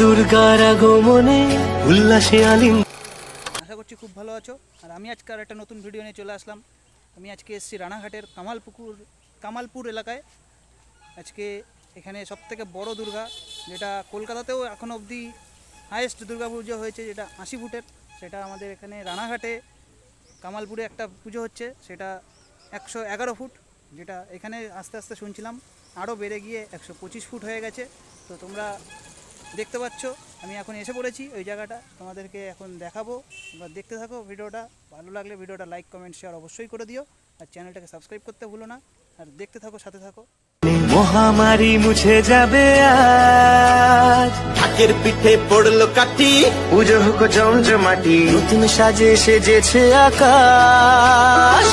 দুর্গার আগমনে উল্লাসে আলিঙ্গ। আশা করছি খুব ভালো আছো। আর আমি আজকে আর একটা নতুন ভিডিও নিয়ে চলে আসলাম। আমি আজকে এসেছি রানাঘাটের কামালপুকুর, কামালপুর এলাকায়। আজকে এখানে সবথেকে বড় দুর্গা, যেটা কলকাতাতেও এখন অবধি হায়েস্ট দুর্গা পুজো হয়েছে, যেটা আশি ফুটের। সেটা আমাদের এখানে রানাঘাটে কামালপুরে একটা পুজো হচ্ছে, সেটা একশো এগারো ফুট, যেটা এখানে আস্তে আস্তে শুনছিলাম, আরও বেড়ে গিয়ে একশো পঁচিশ ফুট হয়ে গেছে। তো তোমরা দেখতে পাচ্ছ আমি এখন এসে পড়েছি ওই জায়গাটা। তোমাদেরকে এখন দেখাবো তোমরা দেখতে থাকো ভিডিওটা। ভালো লাগলে ভিডিওটা লাইক কমেন্ট শেয়ার অবশ্যই করে দিও। আর চ্যানেলটাকে সাবস্ক্রাইব করতে ভুলো না। আর দেখতে থাকো সাথে থাকো। মহামারী মুছে যাবে আজ। ঢাকের পিঠে পড়ল কাঠি। পুজো হোক জমজমাটি। নতুন সাজে সেজেছে আকাশ।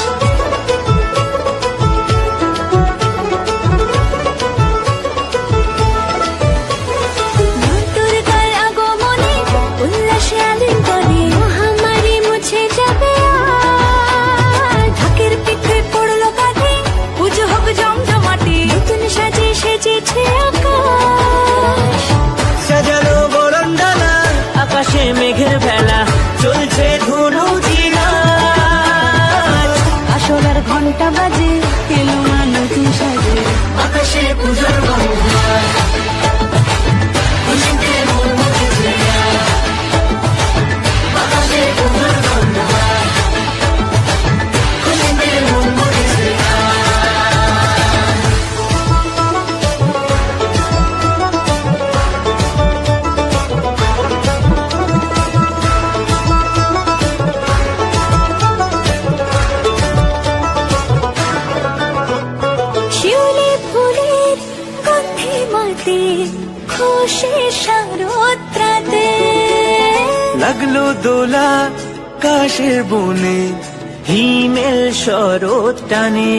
মাতে খুশি শারদ্রাতে লাগল দোলা কাশের বনে হিমেল শরৎ টানে।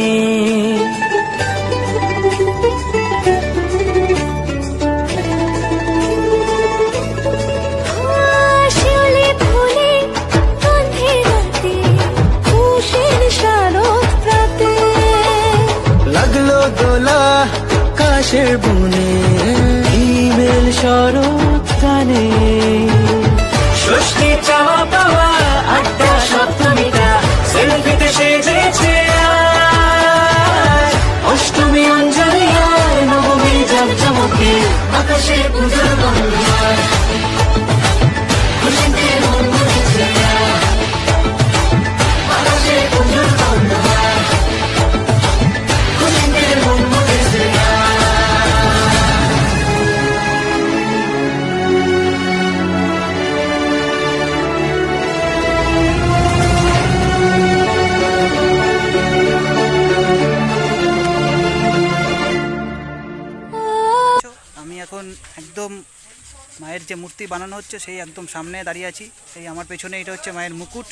যে মূর্তি বানানো হচ্ছে, সেই একদম সামনে দাঁড়িয়ে আছি। এই আমার পেছনে এটা হচ্ছে মায়ের মুকুট।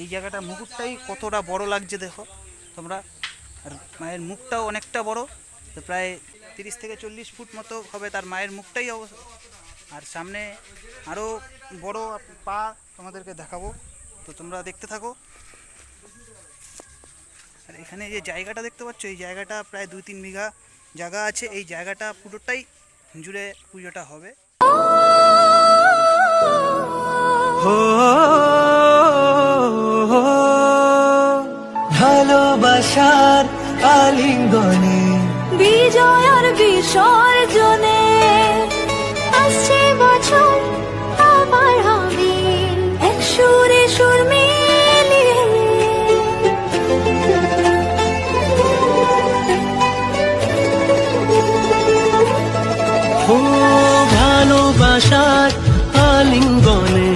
এই জায়গাটা মুকুটটাই কতটা বড় লাগছে দেখো। তোমরা, আর মায়ের মুখটাও অনেকটা বড়। তো প্রায় তিরিশ থেকে চল্লিশ ফুট মতো হবে তার মায়ের মুখটাই অবশ্য। আর সামনে আরও বড় পা তোমাদেরকে দেখাবো। তো তোমরা দেখতে থাকো। আর এখানে যে জায়গাটা দেখতে পাচ্ছ, এই জায়গাটা প্রায় দুই তিন বিঘা জায়গা আছে। এই জায়গাটা পুরোটাই জুড়ে পুজোটা হবে। আলিঙ্গনে বিজয় আর বিসর্জনে আসছে বছর আবার হবে। এক সুরে সুর মিলিয়ে। হো ভালোবাসার আলিঙ্গনে।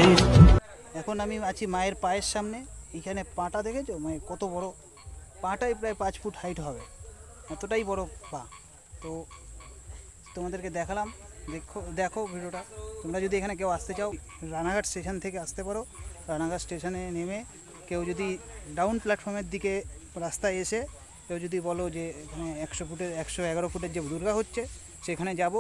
এখন আমি আছি মায়ের পায়ের সামনে। এখানে পাটা দেখেছ? মায়ের কত বড়। পাটাই প্রায় পাঁচ ফুট হাইট হবে। এতটাই বড় পা তো তোমাদেরকে দেখালাম, দেখো দেখো ভিডিওটা। তোমরা যদি এখানে কেউ আসতে চাও, রানাঘাট স্টেশন থেকে আসতে পারো। রানাঘাট স্টেশনে নেমে কেউ যদি ডাউন প্ল্যাটফর্মের দিকে রাস্তায় এসে কেউ যদি বলো যে এখানে একশো ফুটের, একশো এগারো ফুটের যে দুর্গা হচ্ছে, সেখানে যাব।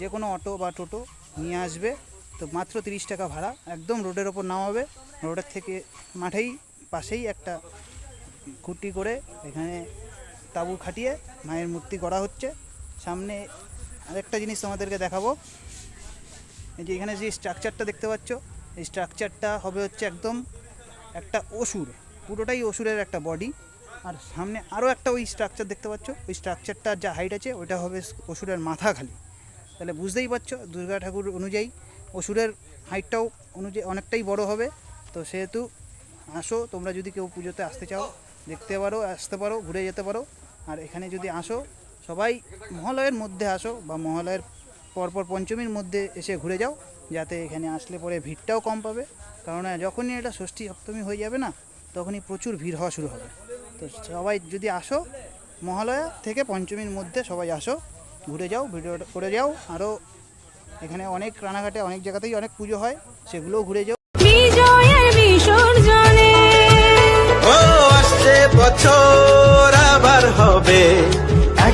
যে কোনো অটো বা টোটো নিয়ে আসবে। তো মাত্র তিরিশ টাকা ভাড়া। একদম রোডের ওপর নামাবে রোডের থেকে মাঠেই, পাশেই একটা খুঁটি করে এখানে তাঁবু খাটিয়ে মায়ের মূর্তি করা হচ্ছে। সামনে আরেকটা জিনিস তোমাদেরকে দেখাবো। এই যে এখানে যে স্ট্রাকচারটা দেখতে পাচ্ছ, এই স্ট্রাকচারটা হবে হচ্ছে একদম একটা অসুর, পুরোটাই অসুরের একটা বডি আর সামনে আরও একটা ওই স্ট্রাকচার দেখতে পাচ্ছ, ওই স্ট্রাকচারটার যা হাইট আছে, ওইটা হবে অসুরের মাথা খালি। তাহলে বুঝতেই পারছ, দুর্গা ঠাকুর অনুযায়ী অসুরের হাইটটাও অনুযায়ী অনেকটাই বড় হবে। তো সেহেতু আসো, তোমরা যদি কেউ পুজোতে আসতে চাও, দেখতে পারো, আসতে পারো, ঘুরে যেতে পারো। আর এখানে যদি আসো, সবাই মহালয়ের মধ্যে আসো বা মহালয়ের পরপর পঞ্চমীর মধ্যে এসে ঘুরে যাও, যাতে এখানে আসলে পরে ভিড়টাও কম পাবে। কারণ যখনই এটা ষষ্ঠী সপ্তমী হয়ে যাবে না, তখনই প্রচুর ভিড় হওয়া শুরু হবে। তো সবাই যদি আসো, মহালয়া থেকে পঞ্চমীর মধ্যে সবাই আসো, ঘুরে যাও ভিডিও করে যাও। আরও এখানে অনেক রানাঘাটে অনেক জায়গাতেই অনেক পুজো হয়, সেগুলোও ঘুরে যাও।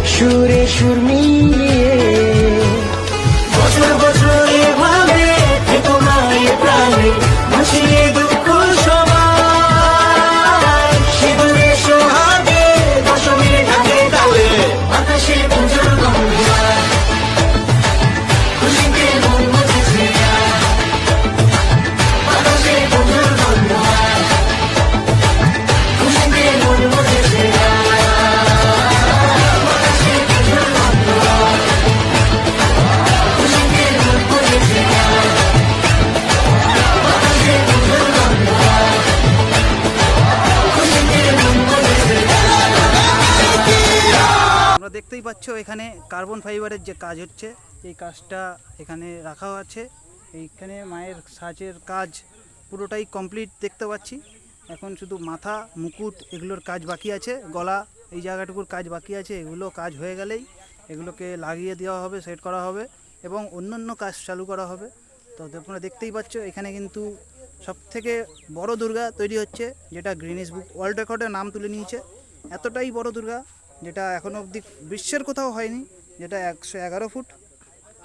সুরে সুর মিলিয়ে পাচ্ছ এখানে কার্বন ফাইবারের যে কাজ হচ্ছে, এই কাজটা এখানে রাখা আছে। এইখানে মায়ের সাজের কাজ পুরোটাই কমপ্লিট দেখতে পাচ্ছি। এখন শুধু মাথা, মুকুট এগুলোর কাজ বাকি আছে। গলা, এই জায়গাটুকুর কাজ বাকি আছে। এগুলো কাজ হয়ে গেলেই এগুলোকে লাগিয়ে দেওয়া হবে, সেট করা হবে এবং অন্যান্য কাজ চালু করা হবে। তো তোমরা দেখতেই পাচ্ছ, এখানে কিন্তু সব থেকে বড় দুর্গা তৈরি হচ্ছে, যেটা গ্রিনিস বুক ওয়ার্ল্ড রেকর্ডে নাম তুলে নিয়েছে। এতটাই বড় দুর্গা যেটা এখনও অবধি বিশ্বের কোথাও হয়নি, যেটা একশো এগারো ফুট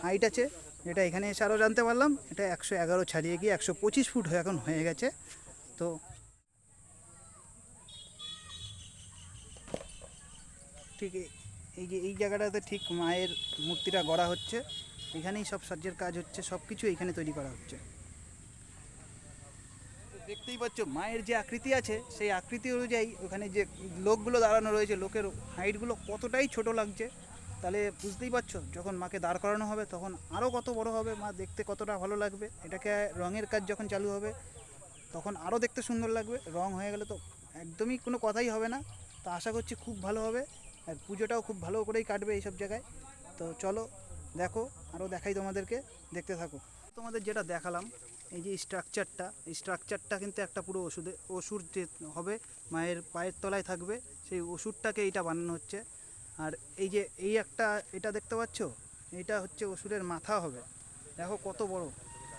হাইট আছে, যেটা এখানে এসে আরও জানতে পারলাম, এটা একশো এগারো ছাড়িয়ে গিয়ে একশো পঁচিশ ফুট হয়ে এখন হয়ে গেছে। তো ঠিক এই- যে, এই জায়গাটাতে ঠিক মায়ের মূর্তিটা গড়া হচ্ছে, এখানেই সব সাজ্যের কাজ হচ্ছে সব কিছু এখানে তৈরি করা হচ্ছে। দেখতেই পাচ্ছ, মায়ের যে আকৃতি আছে, সেই আকৃতি অনুযায়ী ওখানে যে লোকগুলো দাঁড়ানো রয়েছে, লোকের হাইটগুলো কতটাই ছোট লাগছে, তাহলে বুঝতেই পারছ, যখন মাকে দাঁড় করানো হবে, তখন আরও কত বড় হবে, মা দেখতে কতটা ভালো লাগবে, এটাকে রঙের কাজ যখন চালু হবে, তখন আরও দেখতে সুন্দর লাগবে, রং হয়ে গেলে তো একদমই কোনো কথাই হবে না, তো আশা করছি খুব ভালো হবে, আর পুজোটাও খুব ভালো করেই কাটবে এইসব জায়গায়, তো চলো দেখো আরও দেখাই তোমাদেরকে, দেখতে থাকো। তোমাদের যেটা দেখালাম এই যে স্ট্রাকচারটা স্ট্রাকচারটা কিন্তু একটা পুরো ওষুধে, ওষুধ যে হবে, মায়ের পায়ের তলায় থাকবে, সেই ওষুধটাকে এইটা বানানো হচ্ছে। আর এই যে এই একটা, এটা দেখতে পাচ্ছ? এটা হচ্ছে ওষুধের মাথা হবে। দেখো কত বড়।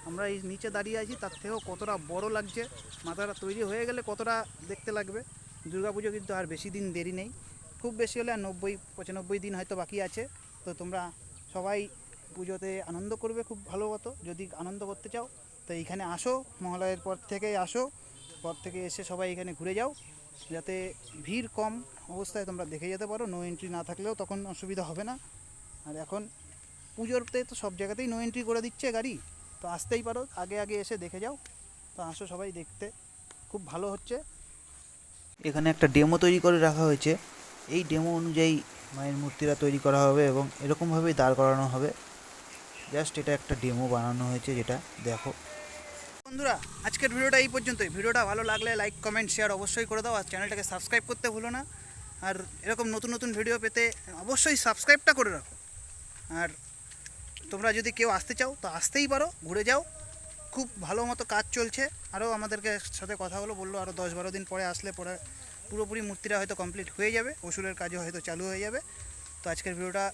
আমরা এই নিচে দাঁড়িয়ে আছি, তার থেকেও কতটা বড় লাগছে। মাথাটা তৈরি হয়ে গেলে কতটা দেখতে লাগবে। দুর্গাপুজো কিন্তু আর বেশি দিন দেরি নেই। খুব বেশি হলে আর নব্বই, পঁচানব্বই দিন হয়তো বাকি আছে। তো তোমরা সবাই পুজোতে আনন্দ করবে খুব ভালো মতো। যদি আনন্দ করতে চাও তো এইখানে আসো, মহালয়ের পর থেকে আসো, পর থেকে এসে সবাই এখানে ঘুরে যাও, যাতে ভিড় কম অবস্থায় তোমরা দেখে যেতে পারো নো এন্ট্রি না থাকলেও তখন অসুবিধা হবে না। আর এখন পুজোরতে তো সব জায়গাতেই নো এন্ট্রি করে দিচ্ছে গাড়ি, তো আসতেই পারো, আগে আগে এসে দেখে যাও, তো আসো সবাই দেখতে, খুব ভালো হচ্ছে। এখানে একটা ডেমো তৈরি করে রাখা হয়েছে, এই ডেমো অনুযায়ী মায়ের মূর্তিটা তৈরি করা হবে এবং এরকমভাবেই দাঁড় করানো হবে। জাস্ট এটা একটা ডেমো বানানো হয়েছে যেটা, দেখো। বন্ধুরা, আজকের ভিডিওটা এই পর্যন্তই। ভিডিওটা ভালো লাগলে লাইক কমেন্ট শেয়ার অবশ্যই করে দাও আর চ্যানেলটাকে সাবস্ক্রাইব করতে ভুলো না। আর এরকম নতুন নতুন ভিডিও পেতে অবশ্যই সাবস্ক্রাইবটা করে রাখো। আর তোমরা যদি কেউ আসতে চাও, তো আসতেই পারো, ঘুরে যাও। খুব ভালো মতো কাজ চলছে। আরও আমাদেরকে সাথে কথা হলো, বলল আরও দশ বারো দিন পরে আসলে পরে পুরোপুরি মূর্তিটা হয়তো কমপ্লিট হয়ে যাবে, ওষুধের কাজও হয়তো চালু হয়ে যাবে। তো আজকের ভিডিওটা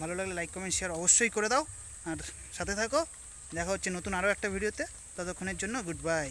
ভালো লাগলে লাইক কমেন্ট শেয়ার অবশ্যই করে দাও। আর সাথে থাকো, দেখা হচ্ছে নতুন আরও একটা ভিডিওতে ততক্ষণের জন্য গুড বাই।